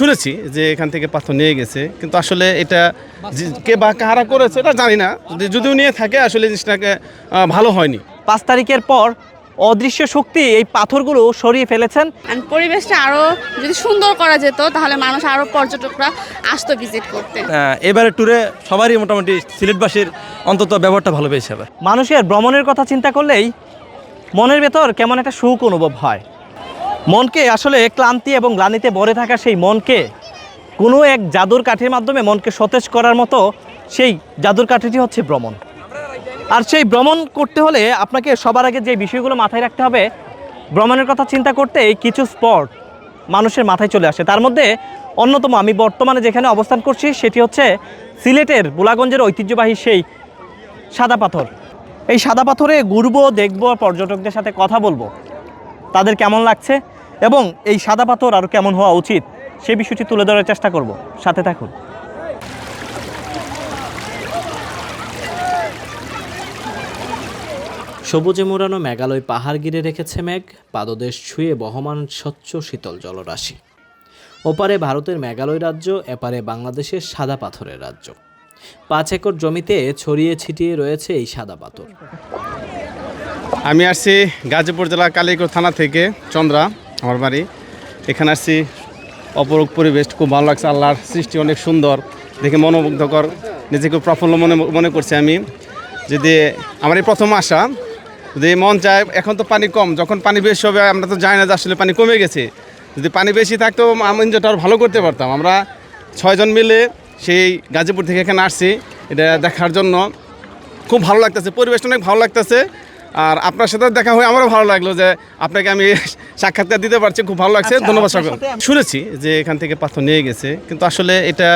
শুনেছি যে এখান থেকে পাথর নিয়ে গেছে কিন্তু আসলে এটা কে বা কাহারা করেছে এটা জানি না। যদি- যদিও নিয়ে থাকে আসলে জিনিসটাকে ভালো হয়নি। পাঁচ তারিখের পর অদৃশ্য শক্তি এই পাথরগুলো সরিয়ে ফেলেছেন। পরিবেশটা আরও যদি সুন্দর করা যেত তাহলে মানুষ আরও পর্যটকরা আসতো ভিজিট করতে। আহ, এবারে ট্যুরে সবারই মোটামুটি সিলেটবাসীর অন্তত ব্যবহারটা ভালো পেয়েছে মানুষের ভ্রমণের কথা চিন্তা করলেই মনের ভেতর কেমন একটা সুখ অনুভব হয়। মনকে আসলে ক্লান্তি এবং গ্লানিতে ভরে থাকা সেই মনকে, কোনো এক জাদুর কাঠির মাধ্যমে মনকে সতেজ করার মতো সেই জাদুর কাঠিটি হচ্ছে ভ্রমণ। আর সেই ভ্রমণ করতে হলে আপনাকে সবার আগে যে বিষয়গুলো মাথায় রাখতে হবে, ভ্রমণের কথা চিন্তা করতে এই কিছু স্পট মানুষের মাথায় চলে আসে। তার মধ্যে অন্যতম আমি বর্তমানে যেখানে অবস্থান করছি সেটি হচ্ছে সিলেটের বুলাগঞ্জের ঐতিহ্যবাহী সেই সাদা পাথর। এই সাদা পাথরে ঘুরবো, দেখব, পর্যটকদের সাথে কথা বলব। তাদের কেমন লাগছে এবং এই সাদা পাথর আরও কেমন হওয়া উচিত সে বিষয়টি তুলে ধরার চেষ্টা করব। সাথে থাকুন। সবুজে মোড়ানো মেঘালয় পাহাড় গিরে রেখেছে মেঘ, পাদদেশ ছুঁয়ে বহমান স্বচ্ছ শীতল জলরাশি। ওপারে ভারতের মেঘালয় রাজ্য, এপারে বাংলাদেশের সাদা পাথরের রাজ্য। পাঁচ একর জমিতে ছড়িয়ে ছিটিয়ে রয়েছে এই সাদা পাথর। আমি আসছি গাজীপুর জেলা কালীকোট থানা থেকে, চন্দ্রা, আমার বাড়ি। এখানে আসছি। অপরূপ পরিবেশ, খুব ভালো লাগছে আল্লাহর সৃষ্টি, অনেক সুন্দর। দেখে মনোমুগ্ধকর, নিজেকে প্রফুল্ল মনে মনে করছি আমি। যদি আমার এই প্রথম আসা যদি মন চায়, এখন তো পানি কম, যখন পানি বেশি হবে, আমরা তো জানি না যে আসলে পানি কমে গেছে। যদি পানি বেশি থাকতো, আমি আরও ভালো করতে পারতাম। আমরা ছয়জন মিলে সেই গাজীপুর থেকে এখানে আসছি, এটা দেখার জন্য। খুব ভালো লাগতেছে, পরিবেশটা অনেক ভালো লাগতেছে। আর আপনার সাথে দেখা হয়ে আমারও ভালো লাগল যে আপনাকে আমি সাক্ষাৎকার দিতে পারছি খুব ভালো লাগছে। আচ্ছা, ধন্যবাদ সকল। শুনেছি যে এখান থেকে পাথর নিয়ে গেছে কিন্তু আসলে এটা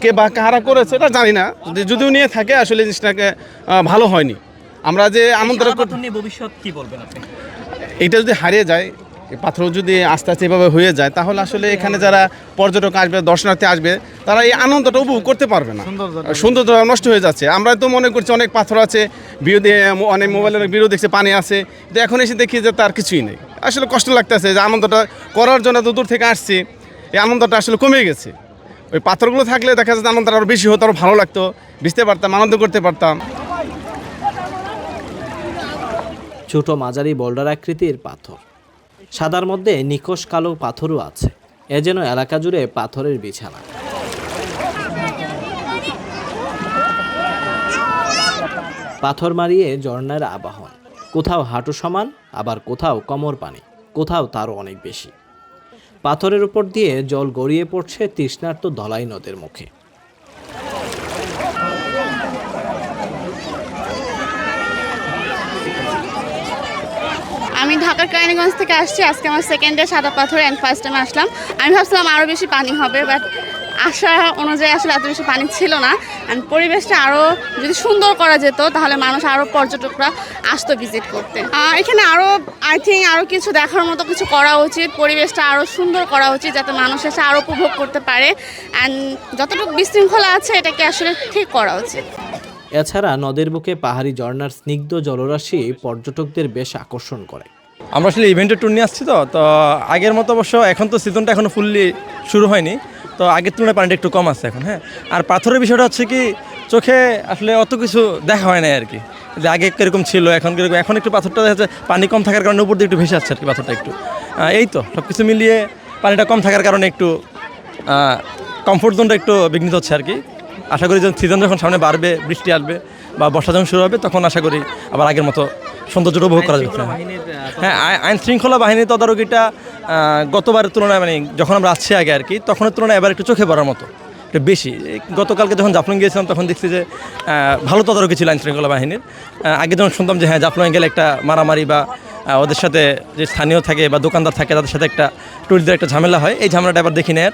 কে বা কাহারা করেছে এটা জানি না। যদি- যদিও নিয়ে থাকে আসলে জিনিসটাকে ভালো হয়নি। আমরা যে আনন্দ নিয়ে ভবিষ্যৎ কি বলবেন এটা যদি হারিয়ে যায় পাথর যদি আস্তে আস্তে এভাবে হয়ে যায় তাহলে আসলে এখানে যারা পর্যটক আসবে দর্শনার্থী আসবে তারা এই আনন্দটা উপভোগ করতে পারবে না। সৌন্দর্য নষ্ট হয়ে যাচ্ছে। আমরা তো মনে করছি অনেক পাথর আছে দিয়ে অনেক মোবাইলের ভিডিও দেখছে পানি আছে। কিন্তু এখন এসে দেখি যে তার কিছুই নেই। আসলে কষ্ট লাগতেছে যে আনন্দটা করার জন্য তো দূর থেকে আসছি। এই আনন্দটা আসলে কমে গেছে। ওই পাথরগুলো থাকলে দেখা যাচ্ছে আনন্দটা আরও বেশি হতো আরও ভালো লাগতো। বুঝতে পারতাম আনন্দ করতে পারতাম। ছোট মাঝারি বোল্ডার আকৃতির পাথর। সাদার মধ্যে নিকশ কালো পাথরও আছে। এ যেন এলাকা জুড়ে পাথরের বিছানা। পাথর মারিয়ে ঝর্ণার আবাহন। কোথাও হাঁটু সমান, আবার কোথাও কমর পানি, কোথাও তারও অনেক বেশি। পাথরের উপর দিয়ে জল গড়িয়ে পড়ছে তৃষ্ণার্ত ধলাই নদের মুখে। আমি ঢাকার কাহিনীগঞ্জ থেকে আসছি। আজকে আমার সেকেন্ড ডে সাদা পাথর অ্যান্ড ফার্স্ট টাইম আসলাম। আমি ভাবছিলাম আরও বেশি পানি হবে বাট আশা অনুযায়ী আসলে এত বেশি পানি ছিল না। অ্যান্ড পরিবেশটা আরও যদি সুন্দর করা যেত, তাহলে মানুষ আরও পর্যটকরা আসতো ভিজিট করতে। এখানে আরও আই থিঙ্ক আরও কিছু দেখার মতো কিছু করা উচিত। পরিবেশটা আরও সুন্দর করা উচিত, যাতে মানুষ এসে আরও উপভোগ করতে পারে। অ্যান্ড যতটুকু বিশৃঙ্খলা আছে, এটাকে আসলে ঠিক করা উচিত। এছাড়া নদের বুকে পাহাড়ি ঝর্ণার স্নিগ্ধ জলরাশি পর্যটকদের বেশ আকর্ষণ করে। আমরা আসলে ইভেন্টের ট্যুর নিয়ে আসছি তো তো আগের মতো অবশ্য এখন তো সিজনটা এখনও ফুললি শুরু হয়নি, তো আগের তুলনায় পানিটা একটু কম আছে এখন হ্যাঁ? আর পাথরের বিষয়টা হচ্ছে কি, চোখে আসলে অত কিছু দেখা হয় না আর কি। যে আগে কীরকম ছিল, এখন কীরকম, এখন একটু পাথরটা দেখা যাচ্ছে পানি কম থাকার কারণে উপর দিয়ে একটু ভেসে আসছে আর কি পাথরটা একটু। এই তো সব কিছু মিলিয়ে পানিটা কম থাকার কারণে একটু কমফোর্ট জোনটা একটু বিঘ্নিত হচ্ছে আর কি। আশা করি যখন সিজন যখন সামনে বাড়বে বৃষ্টি আসবে বা বর্ষা যখন শুরু হবে তখন আশা করি আবার আগের মতো সৌন্দর্যটা উপভোগ করা যাবে। হ্যাঁ আই- আইন শৃঙ্খলা বাহিনীর তদারকিটা গতবারের তুলনায় মানে যখন আমরা আসছি আগে আর কি তখনের তুলনায় এবার একটু চোখে পড়ার মতো একটু বেশি। গতকালকে যখন জাফলং গিয়েছিলাম তখন দেখছি যে ভালো তদারকি ছিল আইন শৃঙ্খলা বাহিনীর। আগে যখন শুনতাম যে হ্যাঁ জাফলং গেলে একটা মারামারি বা ওদের সাথে যে স্থানীয় থাকে বা দোকানদার থাকে তাদের সাথে একটা টুরিস্টদের একটা ঝামেলা হয় এই ঝামেলাটা এবার দেখি নেয়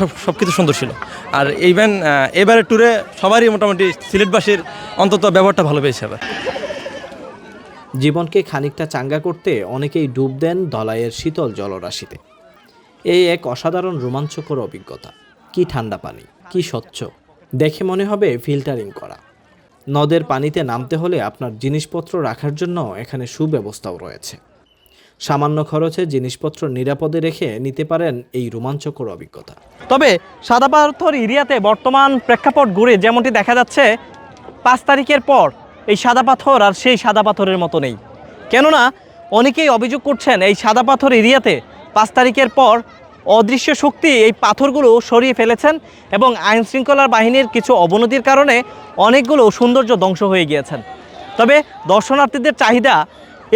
সব সব কিছু সুন্দর ছিল। আর ইভেন এবারের ট্যুরে সবারই মোটামুটি সিলেটবাসীর অন্তত ব্যবহারটা ভালো পেয়েছে এবার। জীবনকে খানিকটা চাঙ্গা করতে অনেকেই ডুব দেন ধলাইয়ের শীতল জলরাশিতে। এই এক অসাধারণ রোমাঞ্চকর অভিজ্ঞতা। কি ঠান্ডা পানি, কি স্বচ্ছ। দেখে মনে হবে ফিল্টারিং করা। নদের পানিতে নামতে হলে আপনার জিনিসপত্র রাখার জন্য এখানে সুব্যবস্থাও রয়েছে। সামান্য খরচে জিনিসপত্র নিরাপদে রেখে নিতে পারেন এই রোমাঞ্চকর অভিজ্ঞতা। তবে সাদা পাথর এরিয়াতে বর্তমান প্রেক্ষাপট ঘুরে যেমনটি দেখা যাচ্ছে, পাঁচ তারিখের পর এই সাদা পাথর আর সেই সাদা পাথরের মতো নেই। কেননা, অনেকেই অভিযোগ করছেন এই সাদা পাথর এরিয়াতে পাঁচ তারিখের পর অদৃশ্য শক্তি এই পাথরগুলো সরিয়ে ফেলেছেন এবং আইন শৃঙ্খলার বাহিনীর কিছু অবনতির কারণে অনেকগুলো সৌন্দর্য ধ্বংস হয়ে গিয়েছেন। তবে দর্শনার্থীদের চাহিদা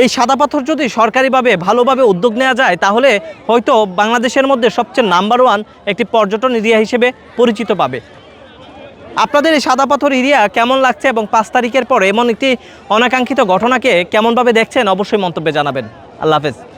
এই সাদা পাথর যদি সরকারিভাবে, ভালোভাবে উদ্যোগ নেওয়া যায়, তাহলে হয়তো বাংলাদেশের মধ্যে সবচেয়ে নাম্বার ওয়ান একটি পর্যটন এরিয়া হিসেবে পরিচিত পাবে। আপনাদের এই সাদা পাথর এরিয়া কেমন লাগছে এবং পাঁচ তারিখের পর এমন একটি অনাকাঙ্ক্ষিত ঘটনাকে কেমনভাবে দেখছেন, অবশ্যই মন্তব্যে জানাবেন। আল্লাহ হাফেজ।